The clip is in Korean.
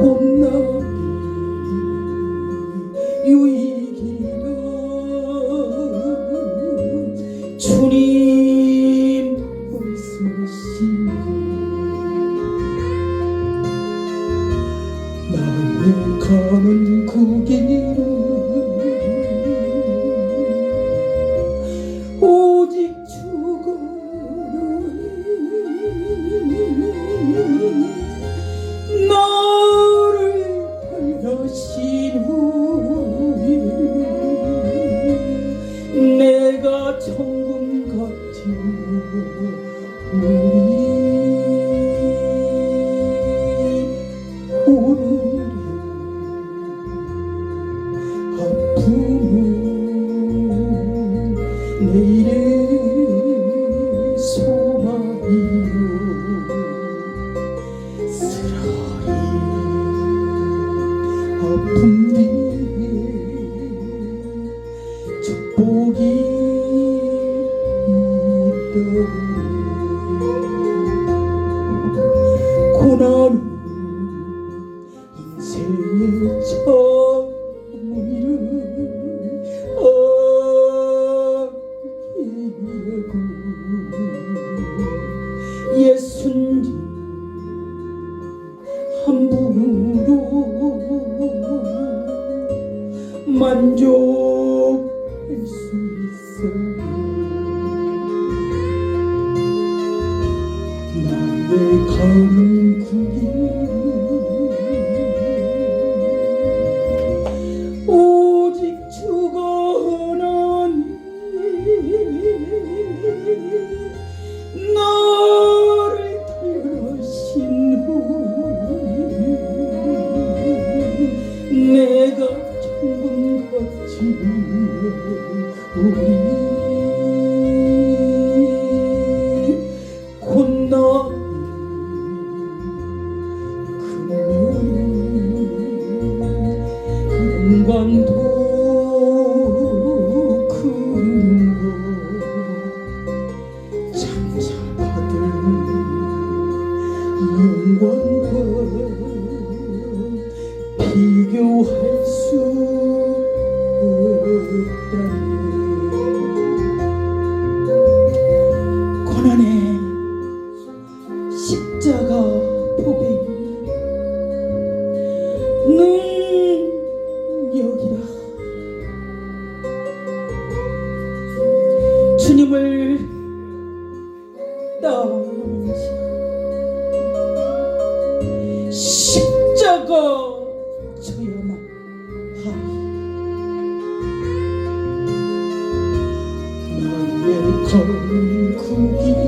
주를 내일의 소망이요 쓰라리 아픔 뒤에. 축복이 있다 고난은 인생의 처 만족할 수 있어요 나의 그길 천금같이 우리 곤나 영광도 고난의 십자가 보배니 능력이라. 주님을 따르자 십자가 나의